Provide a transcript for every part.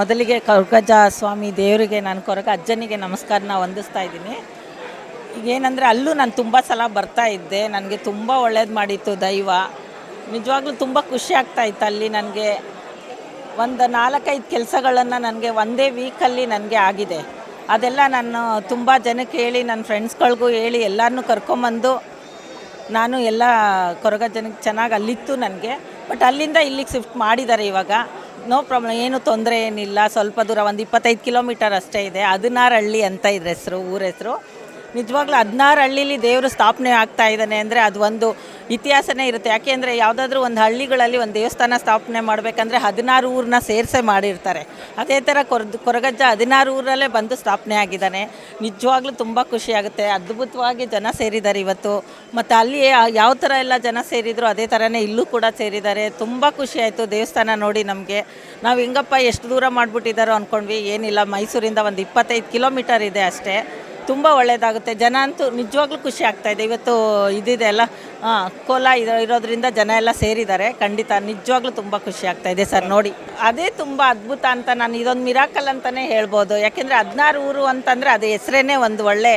ಮೊದಲಿಗೆ ಕೊರಗಜ್ಜ ಸ್ವಾಮಿ ದೇವರಿಗೆ, ನಾನು ಕೊರಗ ಅಜ್ಜನಿಗೆ ನಮಸ್ಕಾರನ ವಂದಿಸ್ತಾ ಇದ್ದೀನಿ. ಈಗ ಏನಂದರೆ ಅಲ್ಲೂ ನಾನು ತುಂಬ ಸಲ ಬರ್ತಾ ಇದ್ದೆ. ನನಗೆ ತುಂಬ ಒಳ್ಳೇದು ಮಾಡಿತ್ತು ದೈವ. ನಿಜವಾಗ್ಲೂ ತುಂಬ ಖುಷಿ ಆಗ್ತಾ ಇತ್ತು ಅಲ್ಲಿ ನನಗೆ. ಒಂದು ನಾಲ್ಕೈದು ಕೆಲಸಗಳನ್ನು ನನಗೆ ಒಂದೇ ವೀಕಲ್ಲಿ ನನಗೆ ಆಗಿದೆ. ಅದೆಲ್ಲ ನಾನು ತುಂಬ ಜನಕ್ಕೆ ಹೇಳಿ, ನನ್ನ ಫ್ರೆಂಡ್ಸ್ಗಳಿಗೂ ಹೇಳಿ ಎಲ್ಲರನ್ನೂ ಕರ್ಕೊಂಬಂದು ನಾನು ಎಲ್ಲ ಕೊರಗ ಜನಕ್ಕೆ ಚೆನ್ನಾಗಿ ಅಲ್ಲಿತ್ತು ನನಗೆ. ಬಟ್ ಅಲ್ಲಿಂದ ಇಲ್ಲಿಗೆ ಶಿಫ್ಟ್ ಮಾಡಿದ್ದಾರೆ ಇವಾಗ. ನೋ ಪ್ರಾಬ್ಲಮ್ ಏನು ತೊಂದರೆ ಏನಿಲ್ಲ. ಸ್ವಲ್ಪ ದೂರ ಒಂದು ಇಪ್ಪತ್ತೈದು ಕಿಲೋಮೀಟರ್ ಅಷ್ಟೇ ಇದೆ. ಹದಿನಾರು ಹಳ್ಳಿ ಅಂತ ಇದ್ರ ಹೆಸರು, ಊರ ಹೆಸರು. ನಿಜವಾಗ್ಲೂ ಹದಿನಾರು ಹಳ್ಳಿಲಿ ದೇವರು ಸ್ಥಾಪನೆ ಆಗ್ತಾ ಇದ್ದಾನೆ ಅಂದರೆ ಅದು ಒಂದು ಇತಿಹಾಸನೇ ಇರುತ್ತೆ. ಯಾಕೆ ಅಂದರೆ ಯಾವುದಾದ್ರೂ ಒಂದು ಹಳ್ಳಿಗಳಲ್ಲಿ ಒಂದು ದೇವಸ್ಥಾನ ಸ್ಥಾಪನೆ ಮಾಡಬೇಕಂದ್ರೆ ಹದಿನಾರು ಊರನ್ನ ಸೇರಿಸೇ ಮಾಡಿರ್ತಾರೆ. ಅದೇ ಥರ ಕೊರ್ದು, ಕೊರಗಜ್ಜ ಹದಿನಾರು ಊರಲ್ಲೇ ಬಂದು ಸ್ಥಾಪನೆ ಆಗಿದ್ದಾನೆ. ನಿಜವಾಗ್ಲೂ ತುಂಬ ಖುಷಿಯಾಗುತ್ತೆ ಅದ್ಭುತವಾಗಿ ಜನ ಸೇರಿದ್ದಾರೆ ಇವತ್ತು. ಮತ್ತು ಅಲ್ಲಿ ಯಾವ ಥರ ಎಲ್ಲ ಜನ ಸೇರಿದ್ರು ಅದೇ ಥರನೇ ಇಲ್ಲೂ ಕೂಡ ಸೇರಿದ್ದಾರೆ. ತುಂಬ ಖುಷಿ ಆಯಿತು ದೇವಸ್ಥಾನ ನೋಡಿ ನಮಗೆ. ನಾವು ಹೆಂಗಪ್ಪ ಎಷ್ಟು ದೂರ ಮಾಡಿಬಿಟ್ಟಿದ್ದಾರೋ ಅಂದ್ಕೊಂಡ್ವಿ ಏನಿಲ್ಲ ಮೈಸೂರಿಂದ ಒಂದು ಇಪ್ಪತ್ತೈದು ಕಿಲೋಮೀಟರ್ ಇದೆ ಅಷ್ಟೇ. ತುಂಬ ಒಳ್ಳೆಯದಾಗುತ್ತೆ ಜನ ಅಂತೂ ನಿಜವಾಗ್ಲೂ ಖುಷಿ ಆಗ್ತಾ ಇದೆ. ಇವತ್ತು ಇದಿದೆ ಅಲ್ಲ? ಕೋಲ ಇರೋ, ಇರೋದ್ರಿಂದ ಜನ ಎಲ್ಲ ಸೇರಿದ್ದಾರೆ. ಖಂಡಿತ ನಿಜವಾಗ್ಲೂ ತುಂಬ ಖುಷಿ ಆಗ್ತಾ ಇದೆ ಸರ್, ನೋಡಿ. ಅದೇ ತುಂಬ ಅದ್ಭುತ ಅಂತ ನಾನು ಇದೊಂದು ಮಿರಾಕಲ್ ಅಂತಲೇ ಹೇಳ್ಬೋದು. ಯಾಕೆಂದರೆ ಹದಿನಾರು ಊರು ಅಂತಂದರೆ ಅದು ಹೆಸರೇ ಒಂದು ಒಳ್ಳೆ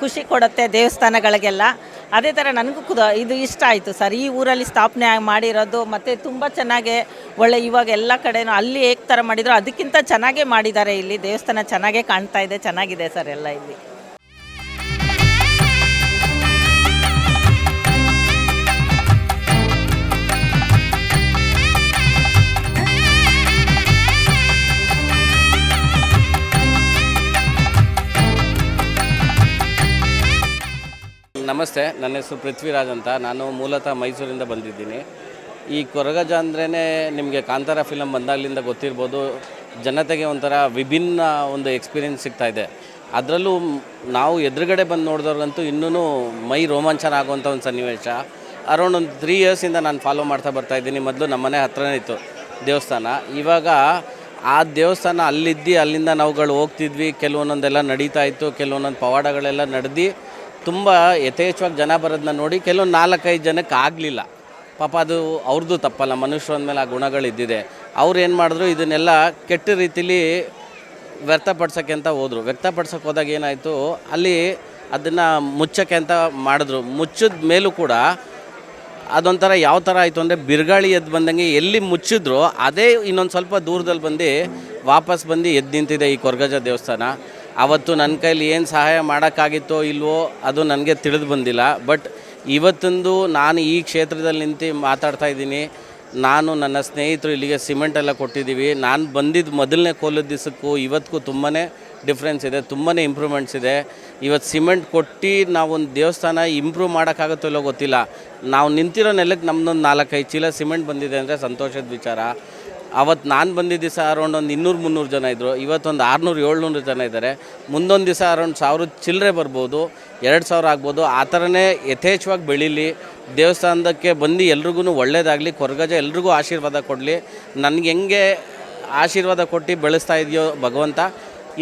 ಖುಷಿ ಕೊಡುತ್ತೆ ದೇವಸ್ಥಾನಗಳಿಗೆಲ್ಲ. ಅದೇ ಥರ ನನಗೂ ಕುದ ಇದು ಇಷ್ಟ ಆಯಿತು ಸರ್. ಈ ಊರಲ್ಲಿ ಸ್ಥಾಪನೆ ಮಾಡಿರೋದು, ಮತ್ತು ತುಂಬ ಚೆನ್ನಾಗೆ ಒಳ್ಳೆ ಇವಾಗ ಎಲ್ಲ ಕಡೆನೂ ಅಲ್ಲಿ ಹೇಗೆ ಥರ ಮಾಡಿದ್ರು ಅದಕ್ಕಿಂತ ಚೆನ್ನಾಗೇ ಮಾಡಿದ್ದಾರೆ ಇಲ್ಲಿ. ದೇವಸ್ಥಾನ ಚೆನ್ನಾಗೇ ಕಾಣ್ತಾ ಇದೆ, ಚೆನ್ನಾಗಿದೆ ಸರ್ ಎಲ್ಲ ಇಲ್ಲಿ. ನಮಸ್ತೆ, ನನ್ನ ಹೆಸರು ಪೃಥ್ವಿರಾಜ್ ಅಂತ. ನಾನು ಮೂಲತಃ ಮೈಸೂರಿಂದ ಬಂದಿದ್ದೀನಿ. ಈ ಕೊರಗಜ ಅಂದ್ರೇ ನಿಮಗೆ ಕಾಂತಾರ ಫಿಲಮ್ ಬಂದಾಗಲಿಂದ ಗೊತ್ತಿರ್ಬೋದು. ಜನತೆಗೆ ಒಂಥರ ವಿಭಿನ್ನ ಒಂದು ಎಕ್ಸ್ಪೀರಿಯೆನ್ಸ್ ಇದೆ. ಅದರಲ್ಲೂ ನಾವು ಎದುರುಗಡೆ ಬಂದು ನೋಡಿದವ್ರಿಗಂತೂ ಇನ್ನೂ ಮೈ ರೋಮಾಂಚನ ಆಗುವಂಥ ಒಂದು ಸನ್ನಿವೇಶ. ಅರೌಂಡ್ ಒಂದು ತ್ರೀ ಇಯರ್ಸಿಂದ ನಾನು ಫಾಲೋ ಮಾಡ್ತಾ ಬರ್ತಾ ಇದ್ದೀನಿ. ಮೊದಲು ನಮ್ಮ ಮನೆ ಹತ್ರನೇ ಇತ್ತು ದೇವಸ್ಥಾನ. ಇವಾಗ ಆ ದೇವಸ್ಥಾನ ಅಲ್ಲಿದ್ದು ಅಲ್ಲಿಂದ ನಾವುಗಳು ಹೋಗ್ತಿದ್ವಿ. ಕೆಲವೊಂದೊಂದೆಲ್ಲ ನಡೀತಾ ಇತ್ತು. ಕೆಲವೊಂದೊಂದು ಪವಾಡಗಳೆಲ್ಲ ನಡೆದು ತುಂಬ ಯಥೇಚ್ಛವಾಗಿ ಜನ ಬರೋದನ್ನ ನೋಡಿ ಕೆಲವೊಂದು ನಾಲ್ಕೈದು ಜನಕ್ಕೆ ಆಗಲಿಲ್ಲ. ಪಾಪ ಅದು ಅವ್ರದ್ದು ತಪ್ಪಲ್ಲ ಮನುಷ್ಯರ ಮೇಲೆ ಆ ಗುಣಗಳು ಇದ್ದಿದೆ. ಅವ್ರು ಏನು ಮಾಡಿದ್ರು, ಇದನ್ನೆಲ್ಲ ಕೆಟ್ಟ ರೀತಿಲಿ ವ್ಯರ್ಥಪಡ್ಸೋಕ್ಕೆ ಅಂತ ಹೋದರು. ವ್ಯಕ್ತಪಡ್ಸೋಕೆ ಹೋದಾಗ ಏನಾಯಿತು, ಅಲ್ಲಿ ಅದನ್ನು ಮುಚ್ಚಕ್ಕೆ ಅಂತ ಮಾಡಿದ್ರು. ಮುಚ್ಚಿದ ಮೇಲೂ ಕೂಡ ಅದೊಂಥರ ಯಾವ ಥರ ಆಯಿತು ಅಂದರೆ ಬಿರುಗಾಳಿ ಎದ್ದು ಬಂದಂಗೆ ಎಲ್ಲಿ ಮುಚ್ಚಿದ್ರು, ಅದೇ ಇನ್ನೊಂದು ಸ್ವಲ್ಪ ದೂರದಲ್ಲಿ ಬಂದು ವಾಪಸ್ ಬಂದು ಎದ್ದು ನಿಂತಿದೆ ಈ ಕೊರ್ಗಜ ದೇವಸ್ಥಾನ. ಅವತ್ತು ನನ್ನ ಕೈಲಿ ಏನು ಸಹಾಯ ಮಾಡೋಕ್ಕಾಗಿತ್ತೋ ಇಲ್ವೋ ಅದು ನನಗೆ ತಿಳಿದು ಬಂದಿಲ್ಲ. ಬಟ್ ಇವತ್ತೊಂದು ನಾನು ಈ ಕ್ಷೇತ್ರದಲ್ಲಿ ನಿಂತು ಮಾತಾಡ್ತಾ ಇದ್ದೀನಿ. ನಾನು ನನ್ನ ಸ್ನೇಹಿತರು ಇಲ್ಲಿಗೆ ಸಿಮೆಂಟ್ ಎಲ್ಲ ಕೊಟ್ಟಿದ್ದೀವಿ. ನಾನು ಬಂದಿದ್ದು ಮೊದಲನೇ ಕೋಲದ ದಿವಸಕ್ಕೂ ಇವತ್ತಿಗೂ ತುಂಬಾ ಡಿಫ್ರೆನ್ಸ್ ಇದೆ ತುಂಬಾ ಇಂಪ್ರೂವ್ಮೆಂಟ್ಸ್ ಇದೆ. ಇವತ್ತು ಸಿಮೆಂಟ್ ಕೊಟ್ಟು ನಾವೊಂದು ದೇವಸ್ಥಾನ ಇಂಪ್ರೂವ್ ಮಾಡೋಕ್ಕಾಗುತ್ತೋ ಇಲ್ಲೋ ಗೊತ್ತಿಲ್ಲ. ನಾವು ನಿಂತಿರೋ ನೆಲಕ್ಕೆ ನಮ್ಮದೊಂದು ನಾಲ್ಕೈದು ಚೀಲ ಸಿಮೆಂಟ್ ಬಂದಿದೆ ಅಂದರೆ ಸಂತೋಷದ ವಿಚಾರ. ಅವತ್ತು ನಾನು ಬಂದಿದ್ದ ದಿವಸ ಅರೌಂಡ್ ಒಂದು ಇನ್ನೂರು ಮುನ್ನೂರು ಜನ ಇದ್ದರು ಇವತ್ತೊಂದು ಆರುನೂರು ಏಳ್ನೂರು ಜನ ಇದ್ದಾರೆ ಮುಂದೊಂದು ದಿವಸ ಅರೌಂಡ್ ಸಾವಿರದ ಚಿಲ್ಲರೆ ಬರ್ಬೋದು, ಎರಡು ಸಾವಿರ ಆಗ್ಬೋದು. ಆ ಥರನೇ ಯಥೇಚ್ಛವಾಗಿ ಬೆಳೀಲಿ. ದೇವಸ್ಥಾನದಕ್ಕೆ ಬಂದು ಎಲ್ರಿಗೂ ಒಳ್ಳೇದಾಗಲಿ, ಕೊರಗಜ ಎಲ್ರಿಗೂ ಆಶೀರ್ವಾದ ಕೊಡಲಿ. ನನಗೆ ಹೆಂಗೆ ಆಶೀರ್ವಾದ ಕೊಟ್ಟು ಬೆಳೆಸ್ತಾ ಇದೆಯೋ ಭಗವಂತ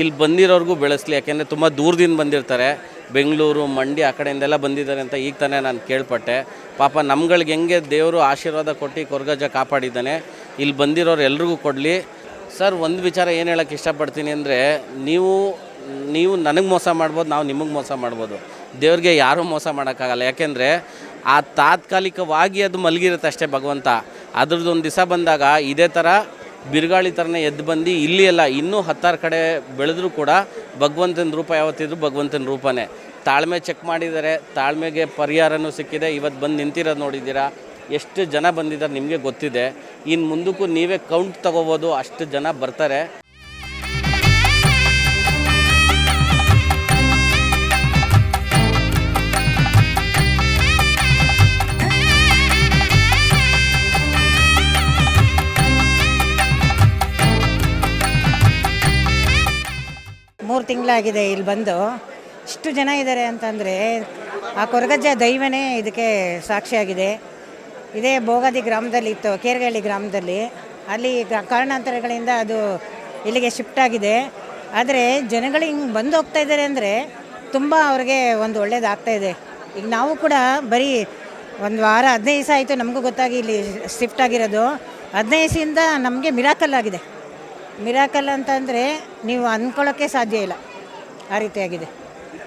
ಇಲ್ಲಿ ಬಂದಿರೋರ್ಗೂ ಬೆಳೆಸ್ಲಿ. ಯಾಕೆಂದರೆ ತುಂಬ ದೂರದಿಂದ ಬಂದಿರ್ತಾರೆ. ಬೆಂಗಳೂರು, ಮಂಡ್ಯ ಆ ಕಡೆಯಿಂದೆಲ್ಲ ಬಂದಿದ್ದಾರೆ ಅಂತ ಈಗ ತಾನೇ ನಾನು ಕೇಳ್ಪಟ್ಟೆ. ಪಾಪ ನಮ್ಗಳಿಗೆ ಹೆಂಗೆ ದೇವರು ಆಶೀರ್ವಾದ ಕೊಟ್ಟು ಕೊರಗಜ ಕಾಪಾಡಿದ್ದಾನೆ. ಇಲ್ಲಿ ಬಂದಿರೋರು ಎಲ್ರಿಗೂ ಕೊಡಲಿ. ಸರ್, ಒಂದು ವಿಚಾರ ಏನು ಹೇಳೋಕ್ಕೆ ಇಷ್ಟಪಡ್ತೀನಿ ಅಂದರೆ, ನೀವು ನೀವು ನನಗೆ ಮೋಸ ಮಾಡ್ಬೋದು, ನಾವು ನಿಮಗೆ ಮೋಸ ಮಾಡ್ಬೋದು. ದೇವ್ರಿಗೆ ಯಾರೂ ಮೋಸ ಮಾಡೋಕ್ಕಾಗಲ್ಲ. ಯಾಕೆಂದರೆ, ಆ ತಾತ್ಕಾಲಿಕವಾಗಿ ಅದು ಮಲಗಿರುತ್ತೆ ಅಷ್ಟೇ ಭಗವಂತ. ಅದ್ರದ್ದು ಒಂದು ದಿವಸ ಬಂದಾಗ ಇದೇ ಥರ ಬಿರುಗಾಳಿ ಥರನೇ ಎದ್ದು ಬಂದು ಇಲ್ಲಿ ಎಲ್ಲ ಇನ್ನೂ ಹತ್ತಾರು ಕಡೆ ಬೆಳೆದರೂ ಕೂಡ ಭಗವಂತನ ರೂಪ ಯಾವತ್ತಿದ್ರು ಭಗವಂತನ ರೂಪನೇ. ತಾಳ್ಮೆ ಚೆಕ್ ಮಾಡಿದ್ದಾರೆ. ತಾಳ್ಮೆಗೆ ಪರಿಹಾರನೂ ಸಿಕ್ಕಿದೆ. ಇವತ್ತು ಬಂದು ನಿಂತಿರೋದು ನೋಡಿದ್ದೀರಾ? ಎಷ್ಟು ಜನ ಬಂದಿದ್ದಾರೆ ನಿಮಗೆ ಗೊತ್ತಿದೆ. ಇನ್ನು ಮುಂದಕ್ಕೂ ನೀವೇ ಕೌಂಟ್ ತಗೋಬೋದು, ಅಷ್ಟು ಜನ ಬರ್ತಾರೆ. ಮೂರು ತಿಂಗಳಾಗಿದೆ ಇಲ್ಲಿ ಬಂದು. ಇಷ್ಟು ಜನ ಇದ್ದಾರೆ ಅಂತಂದರೆ ಆ ಕೊರಗಜ್ಜ ದೈವನೇ ಇದಕ್ಕೆ ಸಾಕ್ಷಿಯಾಗಿದೆ. ಇದೇ ಭೋಗಾದಿ ಗ್ರಾಮದಲ್ಲಿ ಇತ್ತು, ಕೇರಗಳ್ಳಿ ಗ್ರಾಮದಲ್ಲಿ. ಅಲ್ಲಿ ಕಾರಣಾಂತರಗಳಿಂದ ಅದು ಇಲ್ಲಿಗೆ ಶಿಫ್ಟ್ ಆಗಿದೆ. ಆದರೆ ಜನಗಳು ಹಿಂಗೆ ಬಂದು ಹೋಗ್ತಾ ಇದ್ದಾರೆ ಅಂದರೆ ತುಂಬ ಅವ್ರಿಗೆ ಒಂದು ಒಳ್ಳೇದಾಗ್ತಾ ಇದೆ. ಈಗ ನಾವು ಕೂಡ ಬರೀ ಒಂದು ವಾರ, ಹದಿನೈದು ದಿವಸ ಆಯಿತು ನಮಗೂ ಗೊತ್ತಾಗಿ ಇಲ್ಲಿ ಶಿಫ್ಟ್ ಆಗಿರೋದು. ಹದಿನೈದು ದಿವಸದಿಂದ ನಮಗೆ ಮಿರಾಕಲ್ ಆಗಿದೆ. ಮಿರಾಕಲ್ ಅಂತಂದರೆ ನೀವು ಅಂದ್ಕೊಳ್ಳೋಕ್ಕೆ ಸಾಧ್ಯ ಇಲ್ಲ ಆ ರೀತಿಯಾಗಿದೆ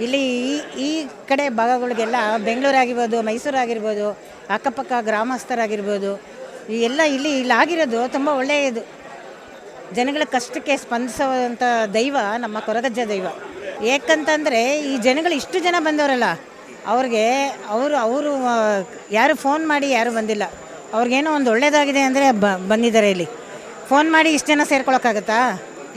ಇಲ್ಲಿ ಈ ಈ ಕಡೆ ಭಾಗಗಳಿಗೆಲ್ಲ ಬೆಂಗಳೂರು ಆಗಿರ್ಬೋದು ಮೈಸೂರು ಆಗಿರ್ಬೋದು ಅಕ್ಕಪಕ್ಕ ಗ್ರಾಮಸ್ಥರಾಗಿರ್ಬೋದು ಎಲ್ಲ ಇಲ್ಲಿ ಇಲ್ಲಿ ಆಗಿರೋದು ತುಂಬ ಒಳ್ಳೆಯದು. ಜನಗಳ ಕಷ್ಟಕ್ಕೆ ಸ್ಪಂದಿಸುವಂಥ ದೈವ ನಮ್ಮ ಕೊರಗಜ್ಜ ದೈವ. ಏಕಂತಂದರೆ ಈ ಜನಗಳು ಇಷ್ಟು ಜನ ಬಂದವರಲ್ಲ, ಅವ್ರಿಗೆ ಅವರು ಅವರು ಯಾರು ಫೋನ್ ಮಾಡಿ ಯಾರು ಬಂದಿಲ್ಲ. ಅವ್ರಿಗೇನೋ ಒಂದು ಒಳ್ಳೇದಾಗಿದೆ ಅಂದರೆ ಬ, ಬಂದಿದ್ದಾರೆ ಇಲ್ಲಿ. ಫೋನ್ ಮಾಡಿ ಇಷ್ಟು ಜನ ಸೇರ್ಕೊಳೋಕ್ಕಾಗತ್ತಾ?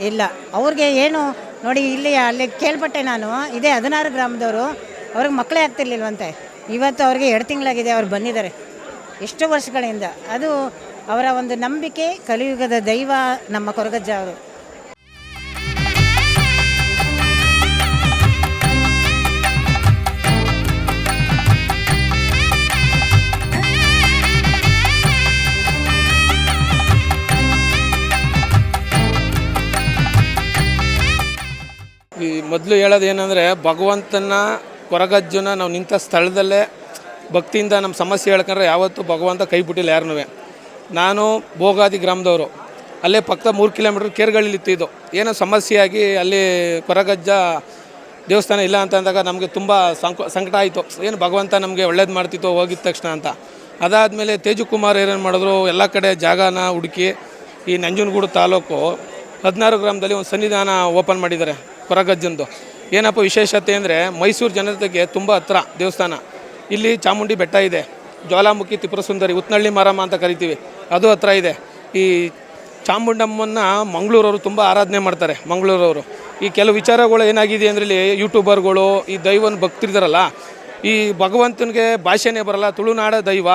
ಇಲ್ಲ. ಅವ್ರಿಗೆ ಏನು, ನೋಡಿ ಇಲ್ಲಿ ಅಲ್ಲಿ ಕೇಳ್ಪಟ್ಟೆ ನಾನು, ಇದೇ ಹದಿನಾರು ಗ್ರಾಮದವರು, ಅವ್ರಿಗೆ ಮಕ್ಕಳೇ ಆಗ್ತಿರ್ಲಿಲ್ವಂತೆ. ಇವತ್ತು ಅವ್ರಿಗೆ ಎರಡು ತಿಂಗಳಾಗಿದೆ, ಅವ್ರು ಬಂದಿದ್ದಾರೆ. ಎಷ್ಟೋ ವರ್ಷಗಳಿಂದ. ಅದು ಅವರ ಒಂದು ನಂಬಿಕೆ, ಕಲಿಯುಗದ ದೈವ, ನಮ್ಮ ಕೊರಗಜ್ಜ ಅವರು. ಈ ಮೊದಲು ಹೇಳೋದು ಏನಂದರೆ, ಭಗವಂತನ ಕೊರಗಜ್ಜನ ನಾವು ನಿಂತ ಸ್ಥಳದಲ್ಲೇ ಭಕ್ತಿಯಿಂದ ನಮ್ಮ ಸಮಸ್ಯೆ ಹೇಳ್ಕೊಂಡ್ರೆ ಯಾವತ್ತೂ ಭಗವಂತ ಕೈ ಬಿಟ್ಟಿಲ್ಲ ಯಾರನ್ನೂ. ನಾನು ಭೋಗಾದಿ ಗ್ರಾಮದವರು. ಅಲ್ಲೇ ಪಕ್ಕ ಮೂರು ಕಿಲೋಮೀಟ್ರ್ ಇದು. ಏನೋ ಸಮಸ್ಯೆಯಾಗಿ ಅಲ್ಲಿ ಕೊರಗಜ್ಜ ದೇವಸ್ಥಾನ ಇಲ್ಲ ಅಂತ ಅಂದಾಗ ನಮಗೆ ತುಂಬ ಸಂಕ, ಸಂಕಟ ಆಯಿತು. ಏನು ಭಗವಂತ ನಮಗೆ ಒಳ್ಳೇದು ಮಾಡ್ತಿತ್ತು ಹೋಗಿದ ತಕ್ಷಣ ಅಂತ. ಅದಾದಮೇಲೆ ತೇಜುಕುಮಾರ್ ಏನೇನು ಮಾಡಿದ್ರು, ಎಲ್ಲ ಕಡೆ ಜಾಗನ ಹುಡುಕಿ ಈ ನಂಜನಗೂಡು ತಾಲೂಕು ಹದಿನಾರು ಗ್ರಾಮದಲ್ಲಿ ಒಂದು ಸನ್ನಿಧಾನ ಓಪನ್ ಮಾಡಿದ್ದಾರೆ ಕೊರಗಜ್ಜಂದು. ಏನಪ್ಪ ವಿಶೇಷತೆ ಅಂದರೆ ಮೈಸೂರು ಜನತೆಗೆ ತುಂಬ ಹತ್ರ ದೇವಸ್ಥಾನ. ಇಲ್ಲಿ ಚಾಮುಂಡಿ ಬೆಟ್ಟ ಇದೆ. ಜ್ವಾಲಾಮುಖಿ ತ್ರಿಪುರ ಸುಂದರಿ ಉತ್ನಳ್ಳಿ ಮಾರಮ್ಮ ಅಂತ ಕರಿತೀವಿ. ಅದು ಹತ್ರ ಇದೆ. ಈ ಚಾಮುಂಡಮ್ಮನ ಮಂಗಳೂರವರು ತುಂಬ ಆರಾಧನೆ ಮಾಡ್ತಾರೆ, ಮಂಗಳೂರವರು. ಈ ಕೆಲವು ವಿಚಾರಗಳು ಏನಾಗಿದೆ ಅಂದರೆ ಇಲ್ಲಿ ಯೂಟ್ಯೂಬರ್ಗಳು, ಈ ದೈವನ ಭಕ್ತರಿದ್ದಾರಲ್ಲ ಈ ಭಗವಂತನಿಗೆ ಭಾಷೆನೇ ಬರಲ್ಲ, ತುಳುನಾಡ ದೈವ.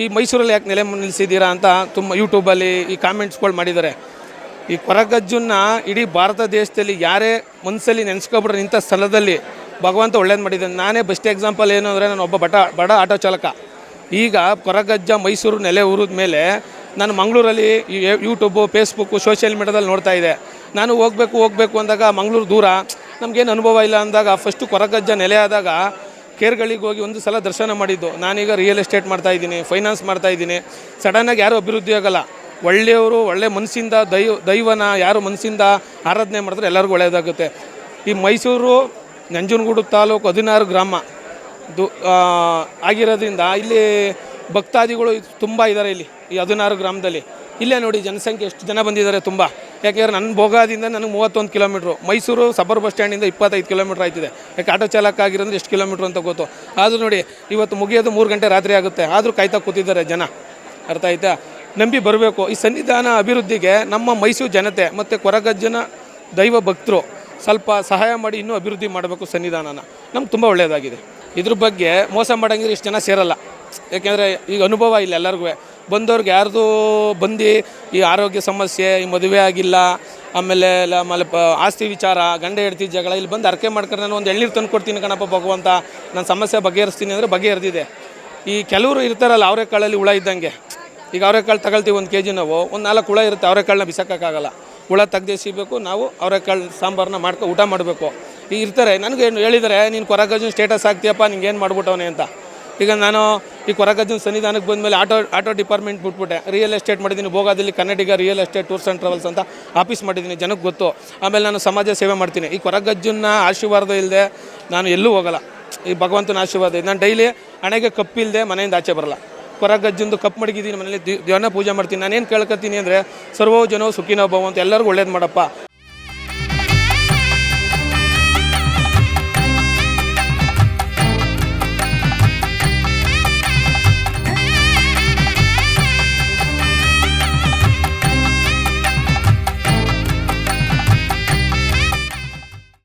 ಈ ಮೈಸೂರಲ್ಲಿ ಯಾಕೆ ನೆಲೆ ನಿಲ್ಲಿಸಿದ್ದೀರಾ ಅಂತ ತುಂಬ ಯೂಟ್ಯೂಬಲ್ಲಿ ಈ ಕಾಮೆಂಟ್ಸ್ಗಳು ಮಾಡಿದ್ದಾರೆ. ಈ ಕೊರಗಜ್ಜನ್ನ ಇಡೀ ಭಾರತ ದೇಶದಲ್ಲಿ ಯಾರೇ ಮನಸ್ಸಲ್ಲಿ ನೆನೆಸ್ಕೊಬಿಟ್ರೆ ಇಂಥ ಸ್ಥಳದಲ್ಲಿ ಭಗವಂತ ಒಳ್ಳೇದು ಮಾಡಿದ್ದಾನೆ. ನಾನೇ ಬೆಸ್ಟ್ ಎಕ್ಸಾಂಪಲ್ ಏನು ಅಂದರೆ ನಾನು ಒಬ್ಬ ಬಟ ಬಡ ಆಟೋ ಚಾಲಕ. ಈಗ ಕೊರಗಜ್ಜ, ಮೈಸೂರು, ನೆಲೆ ಊರಿದ ಮೇಲೆ ನಾನು ಮಂಗಳೂರಲ್ಲಿ ಯೂಟ್ಯೂಬು ಫೇಸ್ಬುಕ್ಕು ಸೋಷಿಯಲ್ ಮೀಡ್ಯಾದಲ್ಲಿ ನೋಡ್ತಾ ಇದ್ದೆ. ನಾನು ಹೋಗಬೇಕು ಹೋಗಬೇಕು ಅಂದಾಗ ಮಂಗಳೂರು ದೂರ. ನಮಗೇನು ಅನುಭವ ಇಲ್ಲ ಅಂದಾಗ ಫಸ್ಟು ಕೊರಗಜ್ಜ ನೆಲೆ ಆದಾಗ ಕೇರ್ಗಳಿಗೆ ಹೋಗಿ ಒಂದು ಸಲ ದರ್ಶನ ಮಾಡಿದ್ದು. ನಾನೀಗ ರಿಯಲ್ ಎಸ್ಟೇಟ್ ಮಾಡ್ತಾಯಿದ್ದೀನಿ ಫೈನಾನ್ಸ್ ಮಾಡ್ತಾಯಿದ್ದೀನಿ ಸಡನ್ನಾಗಿ ಯಾರೂ ಅಭಿವೃದ್ಧಿ ಆಗಲ್ಲ. ಒಳ್ಳೆಯವರು, ಒಳ್ಳೆ ಮನಸ್ಸಿಂದ ದೈವ, ದೈವನ ಯಾರು ಮನಸ್ಸಿಂದ ಆರಾಧನೆ ಮಾಡಿದ್ರೆ ಎಲ್ಲರಿಗೂ ಒಳ್ಳೆಯದಾಗುತ್ತೆ. ಈ ಮೈಸೂರು, ನಂಜನಗೂಡು ತಾಲೂಕು ಹದಿನಾರು ಗ್ರಾಮ. ದು ಆಗಿರೋದ್ರಿಂದ ಇಲ್ಲಿ ಭಕ್ತಾದಿಗಳು ತುಂಬ ಇದ್ದಾರೆ ಇಲ್ಲಿ, ಈ ಹದಿನಾರು ಗ್ರಾಮದಲ್ಲಿ. ಇಲ್ಲೇ ನೋಡಿ ಜನಸಂಖ್ಯೆ ಎಷ್ಟು ಜನ ಬಂದಿದ್ದಾರೆ ತುಂಬ. ಯಾಕೆಂದರೆ ನನ್ನ ಭೋಗಾದಿಂದ ನನಗೆ ಮೂವತ್ತೊಂದು ಕಿಲೋಮೀಟ್ರು. ಮೈಸೂರು ಸಬರ್ ಬಸ್ ಸ್ಟ್ಯಾಂಡಿಂದ ಇಪ್ಪತ್ತೈದು ಕಿಲೋಮೀಟ್ರ್ ಆಯ್ತಿದೆ. ಯಾಕೆ ಆಟೋ ಚಾಲಕ ಆಗಿರೋದ್ರೆ ಎಷ್ಟು ಕಿಲೋಮೀಟ್ರ್ ಅಂತ ಗೊತ್ತು. ಆದರೂ ನೋಡಿ, ಇವತ್ತು ಮುಗಿಯೋದು ಮೂರು ಗಂಟೆ ರಾತ್ರಿ ಆಗುತ್ತೆ. ಆದರೂ ಕಾಯ್ತಾ ಕೂತಿದ್ದಾರೆ ಜನ. ಅರ್ಥ ಆಯ್ತಾ? ನಂಬಿ ಬರಬೇಕು. ಈ ಸನ್ನಿಧಾನ ಅಭಿವೃದ್ಧಿಗೆ ನಮ್ಮ ಮೈಸೂರು ಜನತೆ ಮತ್ತು ಕೊರಗಜ್ಜನ ದೈವ ಭಕ್ತರು ಸ್ವಲ್ಪ ಸಹಾಯ ಮಾಡಿ ಇನ್ನೂ ಅಭಿವೃದ್ಧಿ ಮಾಡಬೇಕು ಸನ್ನಿಧಾನನ. ನಮ್ಗೆ ತುಂಬ ಒಳ್ಳೆಯದಾಗಿದೆ. ಇದ್ರ ಬಗ್ಗೆ ಮೋಸ ಮಾಡೋಂಗಿದ್ರೆ ಇಷ್ಟು ಜನ ಸೇರಲ್ಲ. ಯಾಕೆಂದರೆ ಈಗ ಅನುಭವ ಇಲ್ಲ ಎಲ್ಲರಿಗೂ ಬಂದವ್ರಿಗೆ ಯಾರ್ದು ಬಂದು ಈ ಆರೋಗ್ಯ ಸಮಸ್ಯೆ, ಈ ಮದುವೆ ಆಗಿಲ್ಲ, ಆಮೇಲೆ ಆಮೇಲೆ ಆಸ್ತಿ ವಿಚಾರ, ಗಂಡ ಹೆಡ್ತಿ ಜಗಳ, ಇಲ್ಲಿ ಬಂದು ಅರಕೆ ಮಾಡ್ಕೊಂಡು ನಾನು ಒಂದು ಎಳ್ನೀರು ತಂದು ಕೊಡ್ತೀನಿ ಕಣಪ್ಪ ಭಗವಂತ. ನನ್ನ ಸಮಸ್ಯೆ ಬಗೆಹರಿಸ್ತೀನಿ ಅಂದರೆ ಬಗೆಹರಿದಿದೆ. ಈ ಕೆಲವರು ಇರ್ತಾರಲ್ಲ ಅವರೆಕಾಳಲ್ಲಿ ಹುಳ ಇದ್ದಂಗೆ. ಈಗ ಅವರೆಕಾಳು ತಗೊಳ್ತೀವಿ ಒಂದು ಕೆ ಜಿ ನಾವು, ಒಂದು ನಾಲ್ಕು ಹುಳ ಇರುತ್ತೆ, ಅವರೆಕಾಳನ್ನ ಬಿಸೋಕ್ಕಾಗಲ್ಲ ಹುಳ ತೆಗ್ದು ಸಿಗಬೇಕು ನಾವು ಅವರೆಕಾಳು ಸಾಂಬಾರನ್ನ ಮಾಡ್ಕೊ, ಊಟ ಮಾಡಬೇಕು. ಈಗ ಇರ್ತಾರೆ, ನನಗೆ ಏನು ಹೇಳಿದ್ದಾರೆ ನೀನು ಕೊರಗಜ್ಜನ ಸ್ಟೇಟಸ್ ಹಾಕ್ತೀಯಪ್ಪ ನಿಂಗೆ ಏನು ಮಾಡ್ಬಿಟ್ಟವನೆ ಅಂತ. ಈಗ ನಾನು ಈ ಕೊರಗಜ್ಜನ ಸನ್ನಿಧಾನಕ್ಕೆ ಬಂದಮೇಲೆ ಆಟೋ ಆಟೋ ಡಿಪಾರ್ಟ್ಮೆಂಟ್ ಬಿಟ್ಬಿಟ್ಟೆ. ರಿಯಲ್ ಎಸ್ಟೇಟ್ ಮಾಡಿದ್ದೀನಿ ಭೋಗಾದಲ್ಲಿ Kannadiga real estate tours and travels ಅಂತ ಆಫೀಸ್ ಮಾಡಿದ್ದೀನಿ ಜನಕ್ಕೆ ಗೊತ್ತು. ಆಮೇಲೆ ನಾನು ಸಮಾಜ ಸೇವೆ ಮಾಡ್ತೀನಿ. ಈ ಕೊರಗಜ್ಜನ ಆಶೀರ್ವಾದ ಇಲ್ಲದೆ ನಾನು ಎಲ್ಲೂ ಹೋಗಲ್ಲ. ಈ ಭಗವಂತನ ಆಶೀರ್ವಾದ ನಾನು ಡೈಲಿ ಹಣೆಗೆ ಕಪ್ಪಿಲ್ಲದೆ ಮನೆಯಿಂದ ಆಚೆ ಬರಲ್ಲ. ಕೊರಗಜ್ಜಂದು ಕಪ್ ಮಡಗಿದ್ದೀನಿ, ಮನೇಲಿ ದೇವನ ಪೂಜೆ ಮಾಡ್ತೀನಿ. ನಾನೇನು ಕೇಳ್ಕೊತೀನಿ ಅಂದರೆ, ಸರ್ವೋ ಜನೋ ಸುಖಿನೋ ಭವ ಅಂತ ಎಲ್ಲರಿಗೂ ಒಳ್ಳೇದು ಮಾಡಪ್ಪ.